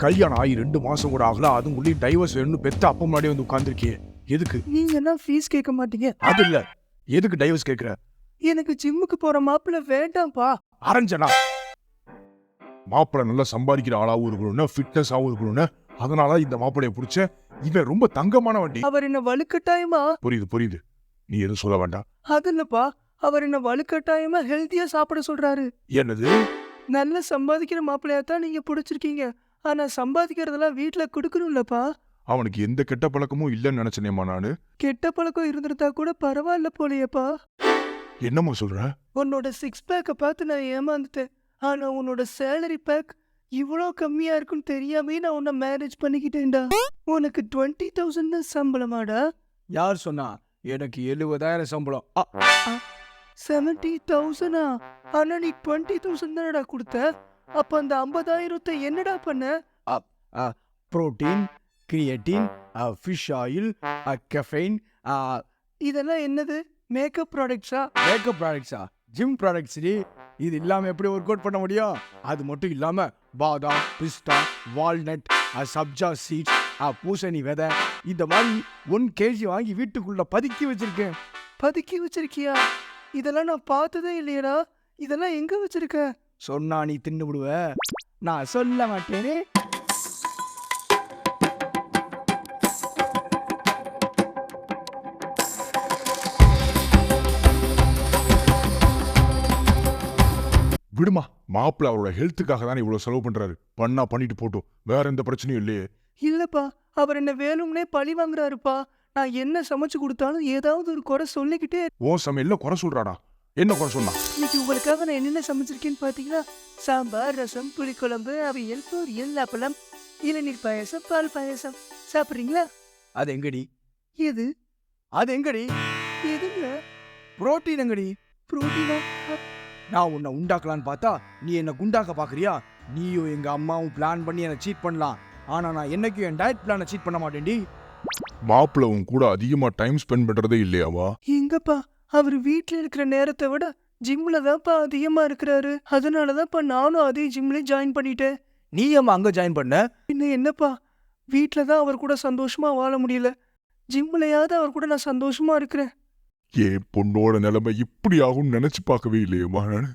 கல்யாணம் ஆகி ரெண்டு மாசம் கூட ஆகல. அதுவும் உள்ளே டைவர்ஸ் வேணும்னு பெத்த அப்பா முன்னாடியே வந்து உட்காந்துருக்கியே எதுக்கு? நீங்க என்ன ஃபீஸ் கேட்க மாட்டீங்க? அது இல்ல. எதுக்கு டைவர்ஸ் கேக்குற எனக்கு ஜிம்முக்கு போற மாப்பிள்ள வேண்டாம்ப்பா. அரஞ்சனா? மாப்பிள்ளை நல்லா சம்பாதிக்கிற ஆளாவும் இருக்கணும்னா ஃபிட்னஸாவும் இருக்கணும்னு அதனால இந்த மாப்பிள்ளைய பிடிச்ச இவன் ரொம்ப தங்கமான வண்டி. அவர் என்ன வலுக்கட்டாயமா? புரியுது புரியுது. நீ எதுவும் சொல்ல வேண்டாம். அது இல்லப்பா. அவர் என்ன வலுக்கட்டாயமா ஹெல்த்தியா சாப்பிட சொல்றாரு. என்னது? நல்ல சம்பாதிக்கிற மாப்பிள்ளையா தான் நீங்க பிடிச்சிருக்கீங்க. ஆனா சம்பாதிக்கிறதெல்லாம் வீட்ல கொடுக்கணும்லப்பா. அவனுக்கு எந்த கெட்ட பழக்கமும் இல்லைன்னு நினைச்சனேமா நானு. கெட்ட பழக்கம் இருந்திருந்தா கூட பரவாயில்ல போலையேப்பா. என்னம்மா சொல்ற? உன்னோட சிக்ஸ் பேக்கை பார்த்து நான் ஏமாந்துட்டேன். ஆனா உன்னோட சேலரி பேக் இவ்வளோ கம்மியா இருக்குன்னு தெரியாமே நான் உன்னை மேரேஜ் பண்ணிக்கிட்டேன்டா. உனக்கு டுவெண்ட்டி தௌசண்ட் தான் சம்பளமாடா. யார் சொன்னா? எனக்கு எழுபதாயிரம் சம்பளம். அ, செவன்டி தௌசண்டா ஆனா நீ டுவெண்ட்டி தௌசண்ட் தானடா கொடுத்த? அப்ப அந்த ஐம்பதாயிரத்தை என்னடா பண்ண? Protein creatine fish oil caffeine இதெல்லாம் என்னது? மேக்கப் ப்ராடக்ட்ஸா மேக்கப் ப்ராடக்ட்ஸா ஜிம் ப்ராடக்ட்ஸ் இது இல்லாம எப்படி ஒர்க் அவுட் பண்ண முடியும்? அது மட்டும் இல்லாம பாதாம் பிஸ்தா வால்நட் சப்ஜா சீட்ஸ் பூசணி விதை இந்த மாதிரி ஒன் கேஜி வாங்கி வீட்டுக்குள்ள பதுக்கி வச்சிருக்கேன். பதுக்கி வச்சிருக்கியா? இதெல்லாம் நான் பார்த்ததே இல்லையடா. இதெல்லாம் எங்க வச்சிருக்க? சொன்னா நீ தின்னு விடுவ. நான் சொல்ல மாட்டேனே. விடுமா மாப்பிள்ளை அவரோட ஹெல்த்துக்காக தானே இவ்வளவு செலவு பண்றாரு. பண்ணா பண்ணிட்டு போட்டும். வேற எந்த பிரச்சனையும் இல்லையே. இல்லப்பா அவர் என்ன வேணும்னே பழி வாங்குறாருப்பா. நான் என்ன சமைச்சு கொடுத்தாலும் ஏதாவது ஒரு குறை சொல்லிக்கிட்டே ஓ சமையல்ல குறை சொல்றாடா என்ன குறை சொன்னா? இன்னைக்கு உங்களுக்காக நான் என்னென்ன சமைச்சிருக்கேன்னு பாத்தீங்களா சாம்பார் ரசம் புளிக்குழம்பு அவியல் பொரியல் அப்பளம் இளநீர் பாயசம் பால் பாயசம். சாப்பிட்றீங்களா? அது எங்கடி? எது? அது எங்கடி? எதுங்க? புரோட்டீன் எங்கடி? புரோட்டீனா? நான் உன்னை உண்டாக்கலான்னு பார்த்தா நீ என்ன குண்டாக்க பாக்குறியா நீயும் எங்க அம்மாவும் பிளான் பண்ணி என்னை சீட் பண்ணலாம். ஆனா நான் என்னைக்கும் என் டயட் பிளானை சீட் பண்ண மாட்டேன்டி. மாப்பிள்ளை உன் கூட அதிகமா டைம் ஸ்பெண்ட் பண்றதே இல்லையாவா எங்கப்பா? அவர் வீட்ல இருக்கிற நேரத்தை விட ஜிம்ல தான்ப்பா அதிகமா இருக்கிறாரு. அதனால தான்ப்பா நானும் அதே ஜிம்ல ஜாயின் பண்ணிட்டேன். நீ அம்மா அங்க ஜாயின் பண்ண? பின்ன என்னப்பா? வீட்ல தான் அவர் கூட சந்தோஷமா வாழ முடியல. ஜிம்லயாவது அவர் கூட நான் சந்தோஷமா இருக்கிறேன். ஏன் பொண்ணோட நிலைமை இப்படி ஆகும்னு நினைச்சு பார்க்கவே இல்லையேம்மா நானு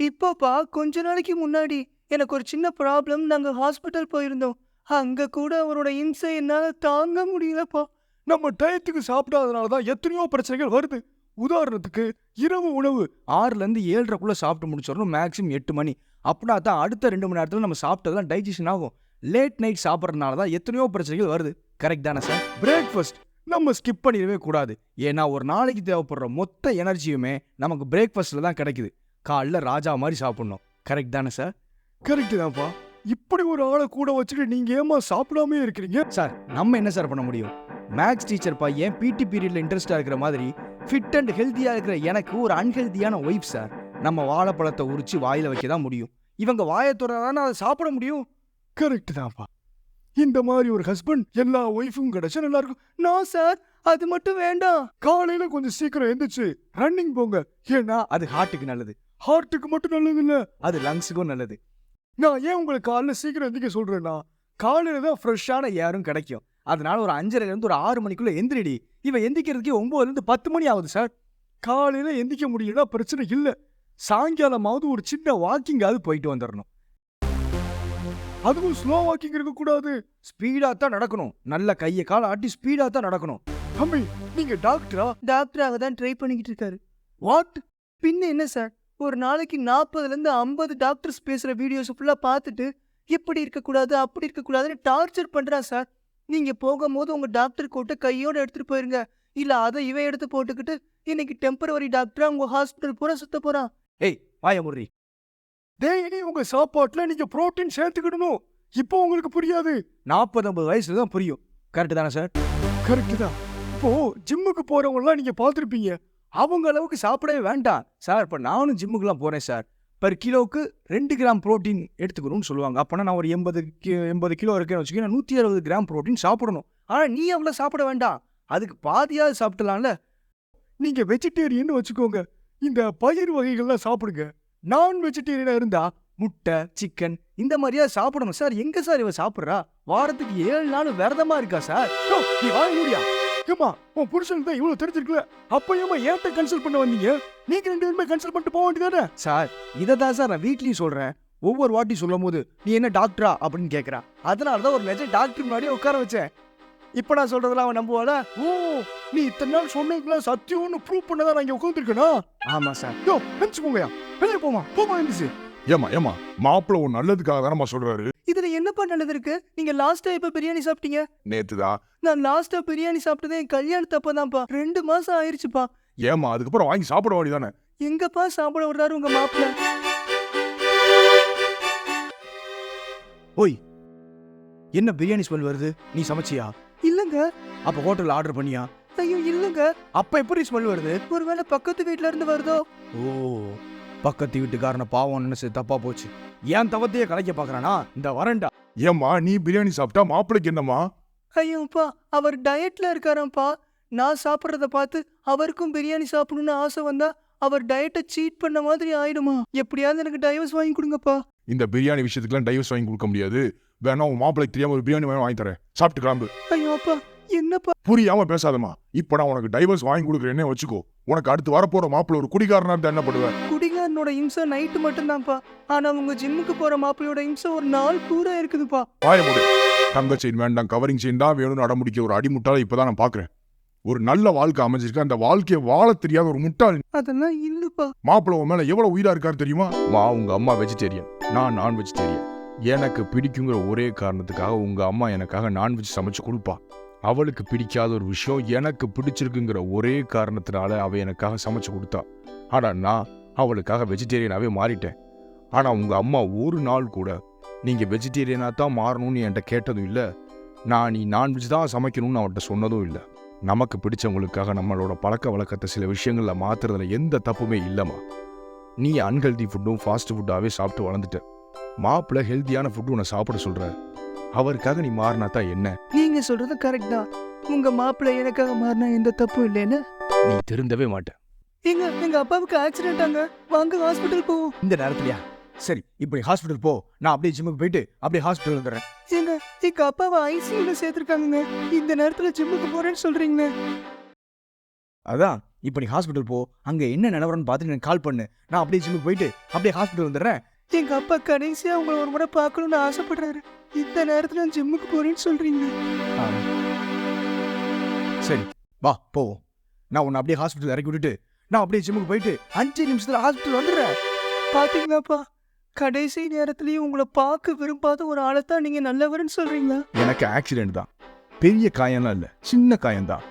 இப்போப்பா கொஞ்ச நாளைக்கு முன்னாடி எனக்கு ஒரு சின்ன ப்ராப்ளம் நாங்க ஹாஸ்பிட்டல் போயிருந்தோம். அங்க கூட அவரோட இம்சை என்னால தாங்க முடியலப்பா. நம்ம டயத்துக்கு சாப்பிடாதனால தான் எத்தனையோ பிரச்சனைகள் வருது. உதாரணத்துக்கு இரவு உணவு ஆறுல இருந்து ஏழரைக்குள்ள சாப்பிட்டு முடிச்சிடணும் மேக்ஸிமம் எட்டு மணி. அப்படின்னா தான் அடுத்த ரெண்டு மணி நேரத்தில் நம்ம சாப்பிட்டதெல்லாம் டைஜஷன் ஆகும். லேட் நைட் சாப்பிட்றதுனால தான் எத்தனையோ பிரச்சனைகள் வருது. கரெக்ட் தானே சார் பிரேக்ஃபாஸ்ட் நம்ம ஸ்கிப் பண்ணிடவே கூடாது. ஏன்னா ஒரு நாளைக்கு தேவைப்படுற மொத்த எனர்ஜியுமே நமக்கு பிரேக்ஃபாஸ்ட்டில் தான் கிடைக்குது. காலைல ராஜா மாதிரி சாப்பிடணும். கரெக்ட் தானே சார் கரெக்ட் தான்ப்பா. இப்படி ஒரு ஆளை கூட வச்சுட்டு நீங்க ஏமா சாப்பிடாம இருக்கிறீங்க? சார் நம்ம என்ன சார் பண்ண முடியும்? மேக்ஸ் டீச்சர் பையன் பிடி பீரியட்ல இன்ட்ரெஸ்டா இருக்கிற மாதிரி ஃபிட் அண்ட் ஹெல்த்தியாக இருக்கிற எனக்கு ஒரு அன்ஹெல்தியான ஒய்ஃப் சார் நம்ம வாழைப்பழத்தை உரிச்சு வாயில வைக்க தான் முடியும். இவங்க வாயை தொடரான அதை சாப்பிட முடியும். கரெக்ட் தான்ப்பா. இந்த மாதிரி ஒரு ஹஸ்பண்ட் எல்லா ஒய்ஃபும் கிடைச்சா நல்லா இருக்கும். நான் சார் அது மட்டும் வேண்டாம். காலையில கொஞ்சம் சீக்கிரம் எந்திரிச்சு ரன்னிங் போங்க. ஏன்னா அது ஹார்ட்டுக்கு நல்லது. ஹார்ட்டுக்கு மட்டும் நல்லது இல்ல அது லங்ஸுக்கும் நல்லது. நான் ஏன் உங்களுக்கு காலைல சீக்கிரம் எந்திரிக்க சொல்றேன்னா காலையில தான் ஃப்ரெஷ்ஷான ஏரும் கிடைக்கும். அதனால ஒரு அஞ்சரைல இருந்து ஒரு ஆறு மணிக்குள்ள எந்திரிடி. இவன் எந்திரிக்கிறதுக்கே ஒன்பதுல இருந்து பத்து மணி ஆகுது சார். காலையில எந்திரிக்க முடியலன்னா பிரச்சனை இல்ல. சாயங்காலமாவது ஒரு சின்ன வாக்கிங்காவது போயிட்டு வந்துடணும் அதுவும் ஸ்லோ வாக்கிங் இருக்க கூடாது. ஸ்பீடா தான் நடக்கணும். நல்ல கையை காலை ஆட்டி ஸ்பீடா தான் நடக்கணும். தம்பி நீங்க டாக்டரா? டாக்டராக தான் ட்ரை பண்ணிக்கிட்டு இருக்காரு. வாட் பின்ன என்ன சார்? ஒரு நாளைக்கு நாற்பதுல இருந்து ஐம்பது டாக்டர்ஸ் பேசுற வீடியோஸ் ஃபுல்லா பார்த்துட்டு இப்படி இருக்கக்கூடாது அப்படி இருக்கக்கூடாதுன்னு டார்ச்சர் பண்றா சார். நீங்க போகும்போது உங்க டாக்டர் கோட்டை கையோட எடுத்துட்டு போயிருங்க. இல்ல அதை இவன் எடுத்து போட்டுக்கிட்டு இன்னைக்கு டெம்பரவரி டாக்டரா உங்க ஹாஸ்பிட்டல் பூரா சுத்த போறான். ஏய் வாய முறி டெய்லி உங்க சாப்பாட்டுல நீங்க புரோட்டீன் சேர்த்துக்கிடணும். இப்போ உங்களுக்கு புரியாது. நாற்பது ஐம்பது வயசுல தான் புரியும். கரெக்ட் தானே சார் கரெக்ட் தான். இப்போ ஜிம்முக்கு போறவங்கலாம் நீங்க பார்த்துருப்பீங்க. அவங்க அளவுக்கு சாப்பிடவே வேண்டாம். சார் இப்போ நானும் ஜிம்முக்குலாம் போறேன் சார் பர் கிலோவுக்கு ரெண்டு கிராம் புரோட்டீன் எடுத்துக்கணும்னு சொல்லுவாங்க. அப்போனா நான் ஒரு எண்பது கி- எண்பது கிலோ இருக்கேன்னு வச்சுக்கோங்க. நூற்றி அறுபது கிராம் ப்ரோட்டீன் சாப்பிடணும். ஆனால் நீ அவ்வளோ சாப்பிட வேண்டாம். அதுக்கு பாதியாவது சாப்பிடலாம்ல. நீங்க வெஜிடேரியன் வச்சுக்கோங்க. இந்த பயிர் வகைகள்லாம் சாப்பிடுங்க. நான் வெஜிடேரியனா இருந்தா முட்டை சிக்கன் இந்த மாதிரியா சாப்பிடணும். சார் எங்க சார் இவ சாப்பிட்றா? வாரத்துக்கு ஏழு நாள் விரதமா இருக்கா சார்? நீ வாங்க முடியா ஏமா உன் புருஷனுக்கு தான் இவ்வளவு தெரிஞ்சிருக்கல? அப்ப ஏமா ஏன்ட்ட கன்சல்ட் பண்ண வந்தீங்க? நீங்க ரெண்டு பேருமே கன்சல்ட் பண்ணிட்டு போக வேண்டியதானே? சார் இதை தான் சார் நான் வீட்லயும் சொல்றேன். ஒவ்வொரு வாட்டி சொல்லும் போது நீ என்ன டாக்டரா அப்படின்னு கேக்குறா. அதனால தான் ஒரு நிஜம் டாக்டர் முன்னாடியே உட்கார வச்சேன். இப்ப நான் சொல்றதெல்லாம் அவன் நம்புவாளா? ஓ நீ இத்தனை நாள் சொன்னீங்களா சத்தியம்னு ப்ரூவ் பண்ணதான் நான் இங்க உட்காந்துருக்கணும் ஆமா சார். யோ பெஞ்சு போங்கயா வெளியே போமா போமா இருந்துச்சு ஏமா ஏமா மாப்பிள்ள ஒரு நல்லதுக்காக தானம்மா சொல்றாரு? இதுல என்னப்பா நல்லது இருக்கு நீங்க லாஸ்டா எப்ப பிரியாணி சாப்பிட்டீங்க? நேத்துதான் நான் லாஸ்டா பிரியாணி சாப்பிட்டதே என் கல்யாணத்து அப்பதான்ப்பா. ரெண்டு மாசம் ஆயிருச்சுப்பா. ஏமா அதுக்கப்புறம் வாங்கி சாப்பிட வேண்டியதானே எங்கப்பா சாப்பிட விடுறாரு உங்க மாப்பிள்ள? ஓய் என்ன பிரியாணி ஸ்மெல் வருது? நீ சமைச்சியா? இல்லங்க. அப்ப ஹோட்டல்ல ஆர்டர் பண்ணியா? ஐயோ இல்லங்க. அப்ப எப்படி ஸ்மெல் வருது? ஒருவேளை பக்கத்து வீட்ல இருந்து வருதோ? ஓ. பக்கத்து வீட்டுக்காரன பாவம் நினைச்சு தப்பா போச்சு. ஏன் தவத்தையே கலைக்க பாக்குறானா இந்த வரண்டா ஏம்மா நீ பிரியாணி சாப்பிட்டா மாப்பிளைக்கு என்னம்மா? ஐயோப்பா அவர் டயட்ல இருக்காராம்ப்பா. நான் சாப்பிட்றத பார்த்து அவருக்கும் பிரியாணி சாப்பிடணும்னு ஆசை வந்தா அவர் டயட்டை சீட் பண்ண மாதிரி ஆயிடுமா? எப்படியாவது எனக்கு டைவர்ஸ் வாங்கி கொடுங்கப்பா. இந்த பிரியாணி விஷயத்துக்குலாம் டைவர்ஸ் வாங்கி கொடுக்க முடியாது. வேணா உன் மாப்பிளைக்கு தெரியாம ஒரு பிரியாணி வாங்கி தரேன். சாப்பிட்டு கிளம்பு. ஐயோப்பா என்னப்பா? புரியாம பேசாதம்மா. இப்போ நான் உனக்கு டைவர்ஸ் வாங்கி கொடுக்குறேன்னே வச்சுக்கோ. உனக்கு அடுத்து வரப்போற மாப்பிள்ள ஒரு குடிகாரனா இருந்தா என்ன பண்ணுவேன் குடிகாரனோட இம்சை நைட்டு மட்டும்தான்ப்பா. ஆனா உங்க ஜிம்முக்கு போற மாப்பிள்ளையோட இம்சை ஒரு நாள் பூரா இருக்குதுப்பா. வாய முடி. தங்க செயின் வேண்டாம் கவரிங் செயின் தான் வேணும்னு அடமுடிக்க ஒரு அடிமுட்டாளை இப்பதான் நான் பாக்குறேன். ஒரு நல்ல வாழ்க்கை அமைஞ்சிருக்கு அந்த வாழ்க்கையை வாழ தெரியாத ஒரு முட்டாள். அதெல்லாம் இல்லப்பா. மாப்பிள்ள உன் மேல எவ்வளவு உயிரா இருக்காரு தெரியுமா? மா உங்க அம்மா வெஜிடேரியன் நான் நான் வெஜிடேரியன் எனக்கு பிடிக்குங்கிற ஒரே காரணத்துக்காக உங்க அம்மா எனக்காக நான்வெஜ் சமைச்சு கொடுப்பா. அவளுக்கு பிடிக்காத ஒரு விஷயம் எனக்கு பிடிச்சிருக்குங்கிற ஒரே காரணத்தினால அவ எனக்காக சமைச்சு கொடுத்தா. ஆனா நான் அவளுக்காக வெஜிடேரியனாவே மாறிட்டேன். ஆனா உங்க அம்மா ஒரு நாள் கூட நீங்க வெஜிடேரியனா தான் மாறணும்னு என்கிட்ட கேட்டதும் இல்ல. நான் நீ நான்வெஜ் தான் சமைக்கணும்னு அவன்கிட்ட சொன்னதும் இல்லை. நமக்கு பிடிச்சவங்களுக்காக நம்மளோட பழக்க வழக்கத்தை சில விஷயங்கள்ல மாத்துறதுல எந்த தப்புமே இல்லைம்மா. நீ அன்ஹெல்தி ஃபுட்டும் ஃபாஸ்ட் ஃபுட்டாவே சாப்பிட்டு வளர்ந்துட்ட. மாப்பிள்ள ஹெல்த்தியான ஃபுட்டு உன்னை சாப்பிட சொல்ற. அவருக்காக நீ மாறினா தான் என்ன? நீங்க சொல்றது கரெக்ட் தான். உங்க மாப்பிள்ளை எனக்காக மாறினா எந்த தப்பும் இல்லைன்னு? நீ திருந்தவே மாட்ட. எங்க எங்க அப்பாவுக்கு ஆக்சிடென்ட் ஆங்க. வாங்க ஹாஸ்பிட்டல் போவோம். இந்த நேரத்துலயா? சரி இப்போ நீ ஹாஸ்பிட்டல் போ. நான் அப்படியே ஜிம்முக்கு போயிட்டு அப்படியே ஹாஸ்பிட்டல் வந்துடுறேன். ஏங்க எங்க அப்பாவை ஐசியூல சேர்த்திருக்காங்க இந்த நேரத்துல ஜிம்முக்கு போறேன்னு சொல்றீங்க அதான் இப்போ நீ ஹாஸ்பிட்டல் போ. அங்க என்ன நிலவரம்னு பார்த்துட்டு எனக்கு கால் பண்ணு. நான் அப்படியே ஜிம்முக்கு போயிட்டு அப்படியே ஹாஸ்பிட்டல் வந்துடுறேன். எங்க அப்பா கடைசியா உங்களை ஒரு முறை பார்க்கணும்னு ஆசைப்படுறாரு. இந்த நேரத்துல ஜிம்முக்கு போறேன்னு சொல்றீங்க. சரி வா போவோம். நான் உன்னை அப்படியே ஹாஸ்பிட்டல் இறக்கி விட்டுட்டு நான் அப்படியே ஜிம்முக்கு போயிட்டு அஞ்சு நிமிஷத்துல ஹாஸ்பிட்டல் வந்துடுறேன். பாத்தீங்களாப்பா? கடைசி நேரத்துலயும் உங்களை பார்க்க விரும்பாத ஒரு ஆளை தான் நீங்க நல்லவர்னு சொல்றீங்களா? எனக்கு ஆக்சிடென்ட் தான். பெரிய காயம்லாம் இல்லை. சின்ன காயம்தான்.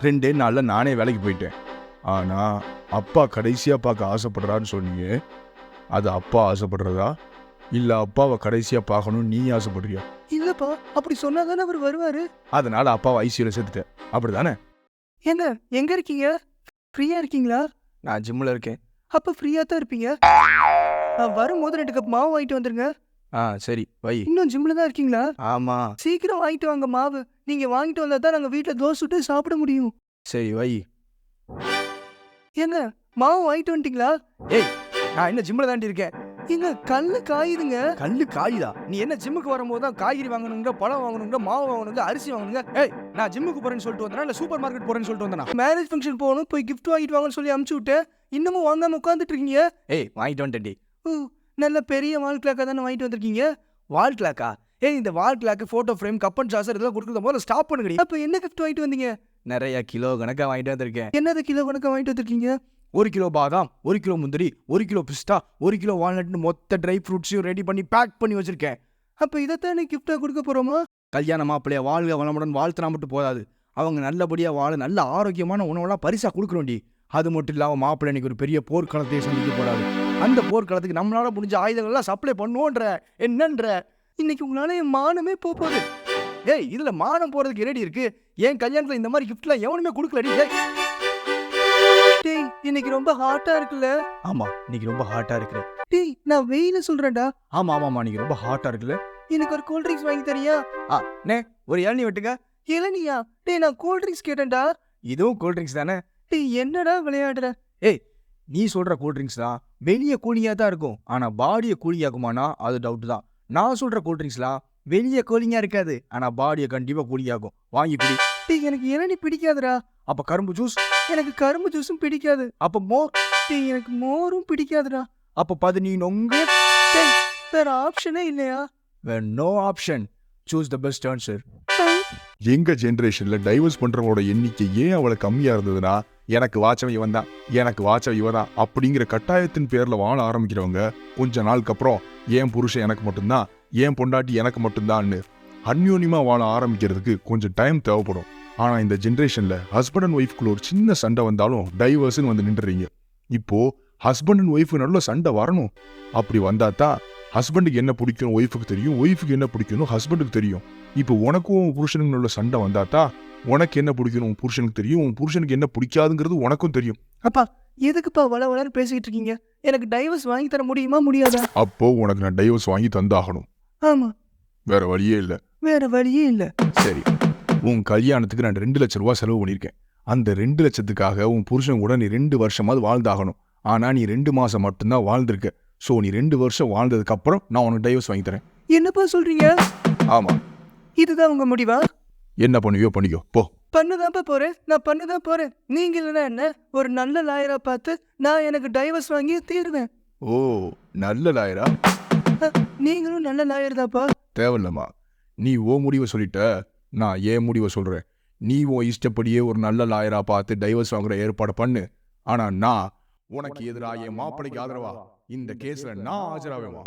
ரெண்டே நாள்ல நானே வேலைக்கு போயிட்டேன். ஆனா அப்பா கடைசியா பார்க்க ஆசைப்படுறான்னு சொன்னீங்க. அது அப்பா ஆசைப்படுறதா? இல்ல அப்பாவை கடைசியா பார்க்கணும்னு நீ ஆசைப்படுறியா? இல்லப்பா அப்படி சொன்னாதானே அவர் வருவாரு? அதனால அப்பாவை ஐசியூல சேர்த்துட்டேன். அப்படிதானே? என்ன எங்க இருக்கீங்க? ஃப்ரீயா இருக்கீங்களா? நான் ஜிம்மில் இருக்கேன். அப்ப ஃப்ரீயா தான் இருப்பீங்க? நான் வரும்போது ரெண்டு கப் மாவு வாங்கிட்டு வந்துருங்க. ஆ சரி. வை. இன்னும் ஜிம்ல தான் இருக்கீங்களா? ஆமா. சீக்கிரம் வாங்கிட்டு வாங்க மாவு. நீங்க வாங்கிட்டு வந்தா தான் நாங்க வீட்ல தோசை சுட்டு சாப்பிட முடியும். சரி வை. ஏங்க மாவு வாங்கிட்டு வந்துட்டீங்களா? ஏய் நான் என்ன ஜிம்மில் தாண்டி இருக்கேன். ஏங்க கல்லு காயுதுங்க. கல்லு காயுதா? நீ என்ன ஜிம்முக்கு வரும்போது தான் காய்கறி வாங்கணுங்க பழம் வாங்கணுங்க மாவு வாங்கணுங்க அரிசி வாங்கணுங்க? ஏய் நான் ஜிம்முக்கு போறேன்னு சொல்லிட்டு வந்தேனா இல்ல சூப்பர் மார்க்கெட் போறேன்னு சொல்லிட்டு வந்தேனா? மேரேஜ் ஃபங்க்ஷன் போகணும் போய் gift வாங்கிட்டு வாங்கன்னு சொல்லி அமுச்சு விட்டேன் இன்னமும் வாங்காம உட்காந்துட்டு இருக்கீங்க? ஏய் வாங்கிட்டு வந்துட்டேன்டி. நல்ல பெரிய வால் கிளாக்கா தானே வாங்கிட்டு வந்திருக்கீங்க? வால் கிளாக்கா ஏய் இந்த wall clock photo frame cup and saucer இதெல்லாம் கொடுக்குறது முதல்ல ஸ்டாப் பண்ணுங்கடி. அப்ப என்ன gift வாங்கிட்டு வந்தீங்க? நிறைய கிலோ கணக்கா வாங்கிட்டு வந்திருக்கேன். என்னது கிலோ கணக்கா வாங்கிட்டு வந்திருக்கீங்க? ஒரு கிலோ பாதாம் ஒரு கிலோ முந்திரி ஒரு கிலோ பிஸ்தா ஒரு கிலோ வால்நட்னு மொத்த ட்ரை ஃப்ரூட்ஸையும் ரெடி பண்ணி பேக் பண்ணி வச்சிருக்கேன். அப்போ இதைத்தான் கிஃப்டா கொடுக்க போகிறோமா கல்யாண மாப்பிள்ளைய வாழ்க வளமுடன் வாழ்த்துனா மட்டும் போதாது. அவங்க நல்லபடியாக வாழ நல்ல ஆரோக்கியமான உணவெல்லாம் பரிசா கொடுக்குறோண்டி அது மட்டும் இல்லாமல் மாப்பிள்ளை இன்னைக்கு ஒரு பெரிய போர்க்களத்தையே சந்திக்க போகிறாரு அந்த போர்க்களத்துக்கு நம்மளால முடிஞ்ச ஆயுதங்கள்லாம் சப்ளை பண்ணுவோன்ற என்னன்ற. இன்னைக்கு உங்களால என் மானமே போக போகுது. ஏய் இதில் மானம் போகிறதுக்கு ரெடி இருக்கு? ஏன் கல்யாணத்தில் இந்த மாதிரி கிஃப்ட்லாம் எவனுமே கொடுக்கலடி ஏய். டேய் இன்னைக்கு ரொம்ப ஹாட்டா இருக்குல்ல? ஆமா இன்னைக்கு ரொம்ப ஹாட்டா இருக்கு டேய் நான் வெயில சொல்றேன்டா. ஆமா ஆமாமா இன்னைக்கு ரொம்ப ஹாட்டா இருக்குல்ல? எனக்கு ஒரு கூல் ட்ரிங்க்ஸ் வாங்கி தரியா? ஒரு இளநீ வெட்டுங்க. இளநியா? டேய் நான் கூல் ட்ரிங்க்ஸ் கேட்டேன்டா. இதுவும் கூல் ட்ரிங்க்ஸ் தானே? டேய் என்னடா விளையாடுற? நீ சொல்ற கூல்ட்ரிங்க்ஸ்லாம் வெளியே கூலிங்கா தான் இருக்கும். ஆனா பாடியை கூலிங் ஆகுமானா அது டவுட் தான். நான் சொல்ற கூல்ட்ரிங்க்ஸ்லாம் வெளியே கூலிங்கா இருக்காது. ஆனா பாடியை கண்டிப்பா கூலிங் ஆகும் வாங்கி குடி. டேய் எனக்கு இளநீ பிடிக்காதுடா. அப்ப கரும்பு ஜூஸ் எனக்கு கரும்பு ஜூஸும் பிடிக்காது. அப்ப மோர் எனக்கு மோரும் பிடிக்காதுடா. அப்ப பதினி நீ வேற ஆப்ஷனே இல்லையா? No option choose the best answer எங்க ஜென்ரேஷன்ல டைவர்ஸ் பண்றவங்களோட எண்ணிக்கை ஏன் அவ்வளவு கம்மியா இருந்ததுன்னா எனக்கு வாச்சவன் இவன் தான் எனக்கு வாச்சவன் இவன் தான் அப்படிங்கிற கட்டாயத்தின் பேர்ல வாழ ஆரம்பிக்கிறவங்க கொஞ்ச நாளுக்கு அப்புறம் ஏன் புருஷன் எனக்கு மட்டும்தான் ஏன் பொண்டாட்டி எனக்கு மட்டும்தான்னு அந்யோன்யமா வாழ ஆரம்பிக்கிறதுக்கு கொஞ்சம் டைம் தேவைப்படும். ஆனா இந்த ஜென்ரேஷன்ல ஹஸ்பண்ட் அண்ட் ஒய்ஃப்குள்ள ஒரு சின்ன சண்டை வந்தாலும் டைவர்ஸ்னு வந்து நின்றுறீங்க. இப்போ ஹஸ்பண்ட் அண்ட் ஒய்ஃபு நல்ல சண்டை வரணும். அப்படி வந்தா தான் ஹஸ்பண்டுக்கு என்ன பிடிக்கும் ஒய்ஃபுக்கு தெரியும் ஒய்ஃபுக்கு என்ன பிடிக்கணும் ஹஸ்பண்டுக்கு தெரியும். இப்போ உனக்கும் உன் புருஷனுக்கு உள்ள சண்டை வந்தாத்தா உனக்கு என்ன பிடிக்கணும் உன் புருஷனுக்கு தெரியும் உன் புருஷனுக்கு என்ன பிடிக்காதுங்கிறது உனக்கும் தெரியும். அப்பா எதுக்குப்பா வள வளன்னு பேசிக்கிட்டு இருக்கீங்க? எனக்கு டைவர்ஸ் வாங்கி தர முடியுமா முடியாதா? அப்போ உனக்கு நான் டைவர்ஸ் வாங்கி தந்தாகணும். ஆமா. வேற வழியே இல்லை. வேற வழியே இல்ல. சரி. உன் கல்யாணத்துக்கு நான் ரெண்டு லட்ச ரூபா செலவு பண்ணியிருக்கேன். அந்த ரெண்டு லட்சத்துக்காக உன் புருஷன் கூட நீ ரெண்டு வருஷமாவது வாழ்ந்தாகணும். ஆனா நீ ரெண்டு மாசம் மட்டும்தான் வாழ்ந்திருக்க. ஸோ நீ ரெண்டு வருஷம் வாழ்ந்ததுக்கு அப்புறம் நான் உனக்கு டைவர்ஸ் வாங்கி தரேன். என்னப்பா சொல்றீங்க? ஆமா. இதுதான் உங்க முடிவா? என்ன பண்ணுவியோ பண்ணிக்கோ. போ. பண்ணுதான்ப்பா போறேன். நான் பண்ணுதான் போறேன். நீங்க இல்லைன்னா என்ன? ஒரு நல்ல லாயரா பார்த்து நான் எனக்கு டைவர்ஸ் வாங்கி தீருவேன். ஓ நல்ல லாயரா நீங்களும் நல்ல லாயர் தான்ப்பா. தேவையில்லம்மா. நீ ஓ முடிவை சொல்லிட்ட. நான் ஏன் முடிவை சொல்றேன்? நீ உன் இஷ்டப்படியே ஒரு நல்ல லாயரா பார்த்து டைவர்ஸ் வாங்குற ஏற்பாடு பண்ணு. ஆனா நான் உனக்கு எதிராக என் மாப்பிளைக்கு ஆதரவா? இந்த கேஸ்ல நான் ஆஜராவேமா